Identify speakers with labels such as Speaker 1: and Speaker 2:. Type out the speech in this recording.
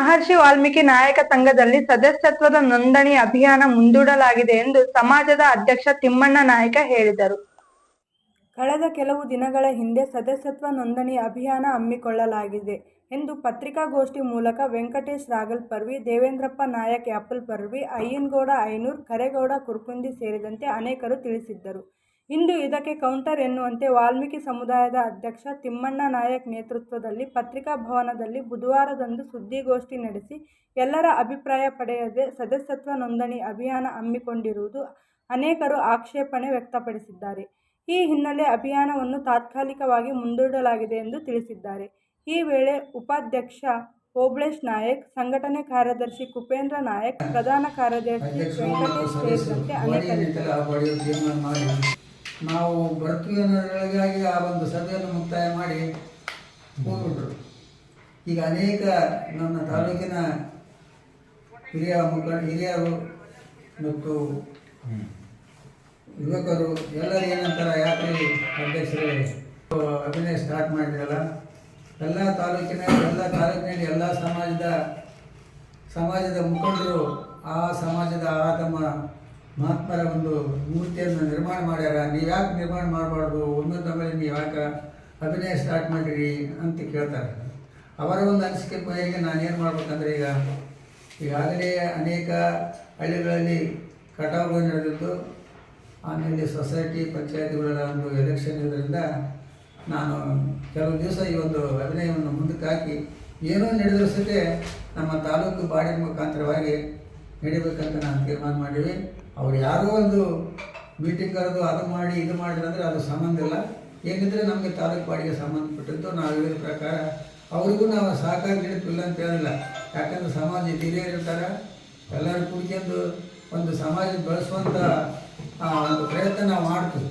Speaker 1: ಮಹರ್ಷಿ ವಾಲ್ಮೀಕಿ ನಾಯಕ ಸಂಘದಲ್ಲಿ ಸದಸ್ಯತ್ವದ ನೋಂದಣಿ ಅಭಿಯಾನ ಮುಂದೂಡಲಾಗಿದೆ ಎಂದು ಸಮಾಜದ ಅಧ್ಯಕ್ಷ ತಿಮ್ಮಣ್ಣ ನಾಯಕ ಹೇಳಿದರು. ಕಳೆದ ಕೆಲವು ದಿನಗಳ ಹಿಂದೆ ಸದಸ್ಯತ್ವ ನೋಂದಣಿ ಅಭಿಯಾನ ಹಮ್ಮಿಕೊಳ್ಳಲಾಗಿದೆ ಎಂದು ಪತ್ರಿಕಾಗೋಷ್ಠಿ ಮೂಲಕ ವೆಂಕಟೇಶ್ ರಾಗಲ್ ಪರ್ವಿ, ದೇವೇಂದ್ರಪ್ಪ ನಾಯಕ್ ಯಾಪಲ್ ಪರ್ವಿ, ಅಯ್ಯನಗೌಡ, ಐನೂರ್, ಕರೇಗೌಡ, ಕುರ್ಕುಂದಿ ಸೇರಿದಂತೆ ಅನೇಕರು ತಿಳಿಸಿದ್ದರು. ಇಂದು ಇದಕ್ಕೆ ಕೌಂಟರ್ ಎನ್ನುವಂತೆ ವಾಲ್ಮೀಕಿ ಸಮುದಾಯದ ಅಧ್ಯಕ್ಷ ತಿಮ್ಮಣ್ಣ ನಾಯಕ್ ನೇತೃತ್ವದಲ್ಲಿ ಪತ್ರಿಕಾ ಭವನದಲ್ಲಿ ಬುಧವಾರದಂದು ಸುದ್ದಿಗೋಷ್ಠಿ ನಡೆಸಿ ಎಲ್ಲರ ಅಭಿಪ್ರಾಯ ಪಡೆಯದೆ ಸದಸ್ಯತ್ವ ನೋಂದಣಿ ಅಭಿಯಾನ ಹಮ್ಮಿಕೊಂಡಿರುವುದು ಅನೇಕರು ಆಕ್ಷೇಪಣೆ ವ್ಯಕ್ತಪಡಿಸಿದ್ದಾರೆ. ಈ ಹಿನ್ನೆಲೆ ಅಭಿಯಾನವನ್ನು ತಾತ್ಕಾಲಿಕವಾಗಿ ಮುಂದೂಡಲಾಗಿದೆ ಎಂದು ತಿಳಿಸಿದ್ದಾರೆ. ಈ ವೇಳೆ ಉಪಾಧ್ಯಕ್ಷ ಓಬ್ಳೇಶ್ ನಾಯಕ್ ಸಂಘಟನೆ ಕಾರ್ಯದರ್ಶಿ ಕುಪೇಂದ್ರ ನಾಯಕ್ ಪ್ರಧಾನ ಕಾರ್ಯದರ್ಶಿ ವೆಂಕಟೇಶ್ ಸೇರಿದಂತೆ ಅನೇಕರಿದ್ದರು
Speaker 2: ನಾವು ಬರ್ತೀವಿ ಅನ್ನೋದ್ರೊಳಗಾಗಿ ಆ ಒಂದು ಸಭೆಯನ್ನು ಮುಕ್ತಾಯ ಮಾಡಿ ಹೋಗ್ಬಿಟ್ರು. ಈಗ ಅನೇಕ ನನ್ನ ತಾಲೂಕಿನ ಹಿರಿಯ ಮುಖಂಡ ಹಿರಿಯರು ಮತ್ತು ಯುವಕರು ಎಲ್ಲರೂ ಏನಂತಾರ ಯಾತ್ರೆ ಅಧ್ಯಕ್ಷರೇ ಅಭಿನಯ ಸ್ಟಾರ್ಟ್ ಮಾಡಿದ್ರಲ್ಲ. ಎಲ್ಲ ತಾಲೂಕಿನ, ಎಲ್ಲ ತಾಲೂಕಿನಲ್ಲಿ ಎಲ್ಲ ಸಮಾಜದ ಸಮಾಜದ ಮುಖಂಡರು ಆ ಸಮಾಜದ ಆ ತಮ್ಮ ಮಹಾತ್ಮರ ಒಂದು ಮೂರ್ತಿಯನ್ನು ನಿರ್ಮಾಣ ಮಾಡ್ಯಾರ. ನೀವು ಯಾಕೆ ನಿರ್ಮಾಣ ಮಾಡಬಾರ್ದು? ಒಂದೊಂದು ಮೇಲೆ ನೀವು ಯಾಕೆ ಅಭಿನಯ ಸ್ಟಾರ್ಟ್ ಮಾಡಿರಿ ಅಂತ ಕೇಳ್ತಾರೆ. ಅವರ ಒಂದು ಅನಿಸಿಕೆ ಮೇರೆಗೆ ನಾನೇನು ಮಾಡ್ಬೇಕಂದ್ರೆ ಈಗ, ಈಗಾಗಲೇ ಅನೇಕ ಹಳ್ಳಿಗಳಲ್ಲಿ ಕಟಾವು ನಡೆದಿದ್ದು. ಆಮೇಲೆ ಸೊಸೈಟಿ ಪಂಚಾಯತಿಗಳ ಒಂದು ಎಲೆಕ್ಷನ್ ಇದರಿಂದ ನಾನು ಕೆಲವು ದಿವಸ ಈ ಒಂದು ಅಭಿನಯವನ್ನು ಮುಂದಕ್ಕೆ ಹಾಕಿ, ಏನೋ ನಡೆದರೂ ನಮ್ಮ ತಾಲೂಕು ಬಾಡಿ ಮುಖಾಂತರವಾಗಿ ನಡಿಬೇಕಂತ ನಾನು ತೀರ್ಮಾನ ಮಾಡೀವಿ. ಅವ್ರು ಯಾರೋ ಒಂದು ಮೀಟಿಂಗ್ ಕರೆದು ಅದು ಮಾಡಿ, ಇದು ಮಾಡಿದ್ರೆ ಅಂದರೆ ಅದು ಸಂಬಂಧ ಇಲ್ಲ. ಏನಿದ್ರೆ ನಮಗೆ ತಾಲೂಕು ಪಾಡಿಗೆ ಸಂಬಂಧಪಟ್ಟಿದ್ದು, ನಾವು ಹೇಳಿದ ಪ್ರಕಾರ ಅವರಿಗೂ ನಾವು ಸಹಕಾರ ನೀಡುತ್ತಿಲ್ಲ ಅಂತ ಹೇಳಿಲ್ಲ. ಯಾಕಂದ್ರೆ ಸಮಾಜ ಹಿರಿಯರು ಇರ್ತಾರೆ. ಎಲ್ಲರೂ ಕುಡಿಕೊಂಡು ಒಂದು ಸಮಾಜ ಬೆಳೆಸುವಂಥ ಒಂದು ಪ್ರಯತ್ನ ನಾವು ಮಾಡ್ತೀವಿ.